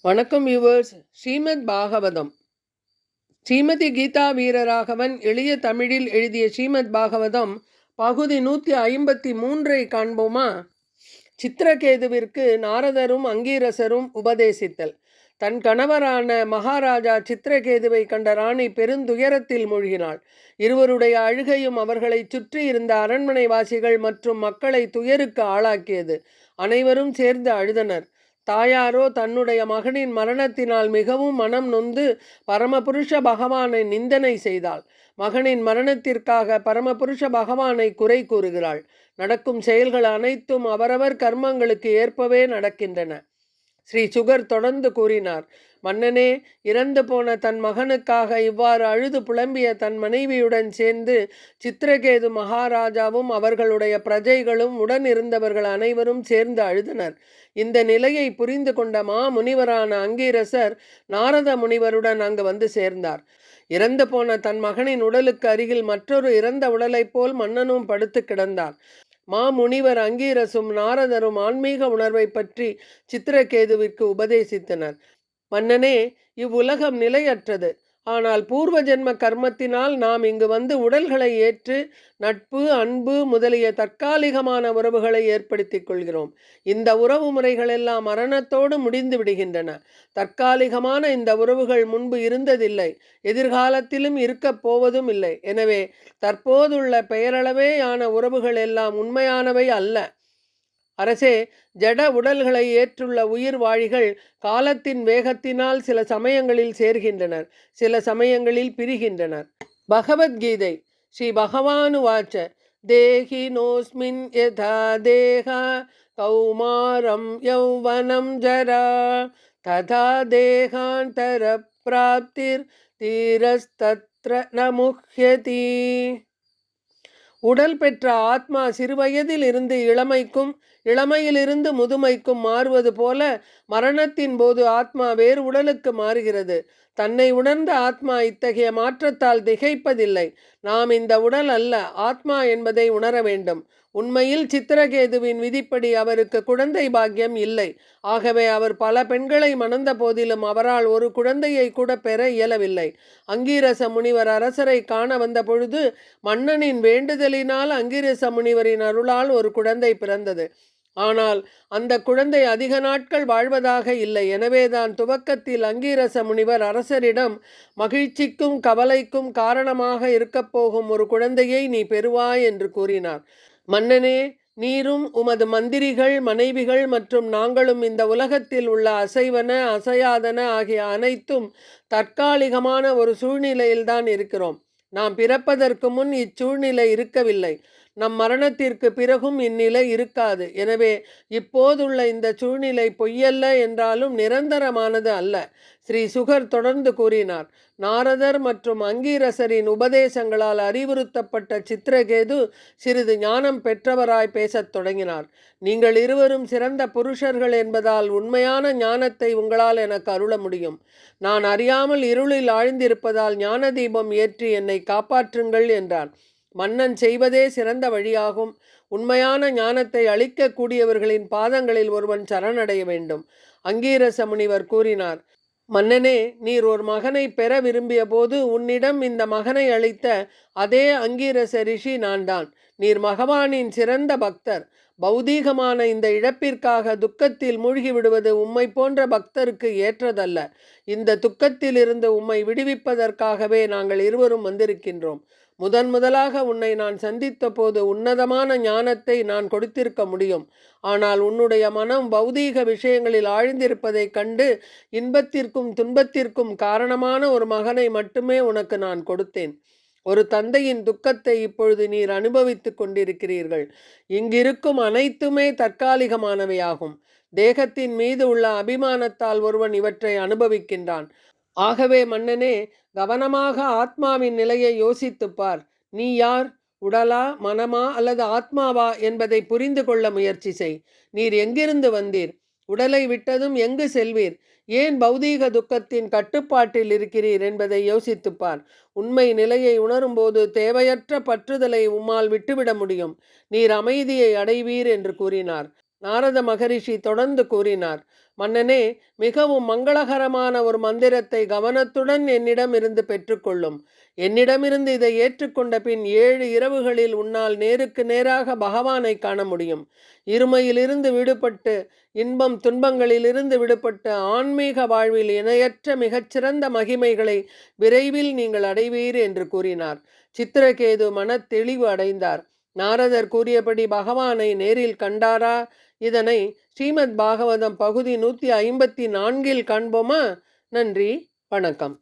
வணக்கம் வியூவர்ஸ் ஸ்ரீமத் பாகவதம். ஸ்ரீமதி கீதா வீரராகவன் எளிய தமிழில் எழுதிய ஸ்ரீமத் பாகவதம் பகுதி நூற்றி ஐம்பத்தி மூன்றை காண்போமா? சித்திரகேதுவிற்கு நாரதரும் அங்கீரசரும் உபதேசித்தல். தன் கணவரான மகாராஜா சித்திரகேதுவை கண்ட ராணி பெருந்துயரத்தில் மூழ்கினாள். இருவருடைய அழுகையும் அவர்களை சுற்றி இருந்த அரண்மனைவாசிகள் மற்றும் மக்களை துயருக்கு ஆளாக்கியது. அனைவரும் சேர்ந்து அழுதனர். தாயாரோ தன்னுடைய மகனின் மரணத்தினால் மிகவும் மனம் நொந்து பரமபுருஷ பகவானை நிந்தனை செய்தாள். மகனின் மரணத்திற்காக பரமபுருஷ பகவானை குறை கூறுகிறாள். நடக்கும் செயல்கள் அனைத்தும் அவரவர் கர்மங்களுக்கு ஏற்பவே நடக்கின்றன. ஸ்ரீ சுகர் தொடர்ந்து கூறினார். மன்னனே இறந்து போன தன் மகனுக்காக இவ்வாறு அழுது புலம்பிய தன் மனைவியுடன் சேர்ந்து சித்திரகேது மகாராஜாவும் அவர்களுடைய பிரஜைகளும் உடன் இருந்தவர்கள் அனைவரும் சேர்ந்து அழுதனர். இந்த நிலையை புரிந்து கொண்ட மா முனிவரான அங்கீரசர் நாரத முனிவருடன் அங்கு வந்து சேர்ந்தார். இறந்து போன தன் மகனின் உடலுக்கு அருகில் மற்றொரு இறந்த உடலைப் போல் மன்னனும் படுத்து கிடந்தார். மாமுனிவர் அங்கீரசும் நாரதரும் ஆன்மீக உணர்வை பற்றி சித்திரகேதுவிற்கு உபதேசித்தனர். மன்னனே இவ்வுலகம் நிலையற்றது. ஆனால் பூர்வ ஜென்ம கர்மத்தினால் நாம் இங்கு வந்து உடல்களை ஏற்று நட்பு அன்பு முதலிய தற்காலிகமான உறவுகளை ஏற்படுத்திக் கொள்கிறோம். இந்த உறவு முறைகள் எல்லாம் மரணத்தோடு முடிந்து விடுகின்றன. தற்காலிகமான இந்த உறவுகள் முன்பு இருந்ததில்லை. எதிர்காலத்திலும் இருக்கப் போவதும் இல்லை. எனவே தற்போதுள்ள பெயரளவேயான உறவுகள் எல்லாம் உண்மையானவை அல்ல. அரசே ஜட உடல்களை ஏற்றுள்ள உயிர் வாழிகள் காலத்தின் வேகத்தினால் சில சமயங்களில் சேர்கின்றனர் சில சமயங்களில் பிரிகின்றனர். பகவத்கீதை ஸ்ரீ பகவானு வாச்ச தேஹி நோஸ்மின் யதா தேகா கௌமாரம் யௌவனம் ஜரா ததா தேகாந்தர பிராப்திர் தீரஸ்தத்ர நமுஹ்யதி. உடல் பெற்ற ஆத்மா சிறுவயதில் இருந்து இளமைக்கும் இளமையிலிருந்து முதுமைக்கும் மாறுவது போல மரணத்தின் போது ஆத்மா வேறு உடலுக்கு மாறுகிறது. தன்னை உணர்ந்த ஆத்மா இத்தகைய மாற்றத்தால் திகைப்பதில்லை. நாம் இந்த உடல் அல்ல ஆத்மா என்பதை உணர வேண்டும். உண்மையில் சித்திரகேதுவின் விதிப்படி அவருக்கு குழந்தை பாக்கியம் இல்லை. ஆகவே அவர் பல பெண்களை மணந்த போதிலும் அவரால் ஒரு குழந்தையை கூட பெற இயலவில்லை. அங்கீரச முனிவர் அரசரை காண வந்த பொழுது மன்னனின் வேண்டுதலினால் அங்கீரச முனிவரின் அருளால் ஒரு குழந்தை பிறந்தது. ஆனால் அந்த குழந்தை அதிக நாட்கள் வாழ்வதாக இல்லை. எனவேதான் துவக்கத்தில் அங்கீரச முனிவர் அரசரிடம் மகிழ்ச்சிக்கும் கவலைக்கும் காரணமாக இருக்கப்போகும் ஒரு குழந்தையை நீ பெறுவாய் என்று கூறினார். மன்னனே நீரும் உமது மந்திரிகள் மனைவிகள் மற்றும் நாங்களும் இந்த உலகத்தில் உள்ள அசைவன அசையாதன ஆகிய அனைத்தும் தற்காலிகமான ஒரு சூழ்நிலையில்தான் இருக்கிறோம். நாம் பிறப்பதற்கு முன் இச்சூழ்நிலை இருக்கவில்லை. நம் மரணத்திற்கு பிறகும் இந்நிலை இருக்காது. எனவே இப்போதுள்ள இந்த சூழ்நிலை பொய்யல்ல என்றாலும் நிரந்தரமானது அல்ல. ஸ்ரீ சுகர் தொடர்ந்து கூறினார். நாரதர் மற்றும் அங்கீரசரின் உபதேசங்களால் அறிவுறுத்தப்பட்ட சித்திரகேது சிறிது ஞானம் பெற்றவராய் பேசத் தொடங்கினார். நீங்கள் இருவரும் சிறந்த புருஷர்கள் என்பதால் உண்மையான ஞானத்தை உங்களால் எனக்கு அருள முடியும். நான் அறியாமல் இருளில் ஆழ்ந்திருப்பதால் ஞான தீபம் ஏற்றி என்னை காப்பாற்றுங்கள் என்றார். மன்னன் செய்வதே சிறந்த வழியாகும். உண்மையான ஞானத்தை அளிக்கக்கூடியவர்களின் பாதங்களில் ஒருவன் சரணடைய வேண்டும். அங்கீரச முனிவர் கூறினார் மன்னனே நீர் ஒரு மகனை பெற விரும்பிய போது உன்னிடம் இந்த மகனை அளித்த அதே அங்கீரச ரிஷி நான்தான். நீர் மகவானின் சிறந்த பக்தர். பௌதீகமான இந்த இழப்பிற்காக துக்கத்தில் மூழ்கி விடுவது உம்மை போன்ற பக்தருக்கு ஏற்றதல்ல. இந்த துக்கத்திலிருந்து உம்மை விடுவிப்பதற்காகவே நாங்கள் இருவரும் வந்திருக்கின்றோம். முதன் முதலாக உன்னை நான் சந்தித்த போது உன்னதமான ஞானத்தை நான் கொடுத்திருக்க முடியும். ஆனால் உன்னுடைய மனம் பௌதீக விஷயங்களில் ஆழ்ந்திருப்பதைக் கண்டு இன்பத்திற்கும் துன்பத்திற்கும் காரணமான ஒரு மகனை மட்டுமே உனக்கு நான் கொடுத்தேன். ஒரு தந்தையின் துக்கத்தை இப்பொழுது நீர் அனுபவித்துக் கொண்டிருக்கிறீர்கள். இங்கிருக்கும் அனைத்துமே தற்காலிகமானவையாகும். தேகத்தின் மீது உள்ள அபிமானத்தால் ஒருவன் இவற்றை அனுபவிக்கின்றான். ஆகவே மன்னனே கவனமாக ஆத்மாவின் நிலையை யோசித்துப்பார் நீ யார்? உடலா மனமா அல்லது ஆத்மாவா என்பதை புரிந்து கொள்ள முயற்சி செய். நீர் எங்கிருந்து வந்தீர்? உடலை விட்டதும் எங்கு செல்வீர்? ஏன் பௌதீக துக்கத்தின் கட்டுப்பாட்டில் இருக்கிறீர் என்பதை யோசித்துப்பார் உண்மை நிலையை உணரும்போது தேவையற்ற பற்றுதலை உம்மால் விட்டுவிட முடியும். நீர் அமைதியை அடைவீர் என்று கூறினார். நாரத மகரிஷி தொடர்ந்து கூறினார் மன்னனே மிகவும் மங்களகரமான ஒரு மந்திரத்தை கவனத்துடன் என்னிடம் இருந்து பெற்றுக்கொள்ளும் என்னிடமிருந்து இதை ஏற்றுக்கொண்ட பின் ஏழு இரவுகளில் உன்னால் நேருக்கு நேராக பகவானை காண முடியும். இருமையிலிருந்து விடுபட்டு இன்பம் துன்பங்களிலிருந்து விடுபட்டு ஆன்மீக வாழ்வில் இணையற்ற மிகச்சிறந்த மகிமைகளை விரைவில் நீங்கள் அடைவீர் என்று கூறினார். சித்திரகேது மன தெளிவு அடைந்தார். நாரதர் கூறியபடி பகவானை நேரில் கண்டாரா? இதனை ஸ்ரீமத் பாகவதம் பகுதி நூற்றி ஐம்பத்தி நான்கில் காண்போமா? நன்றி வணக்கம்.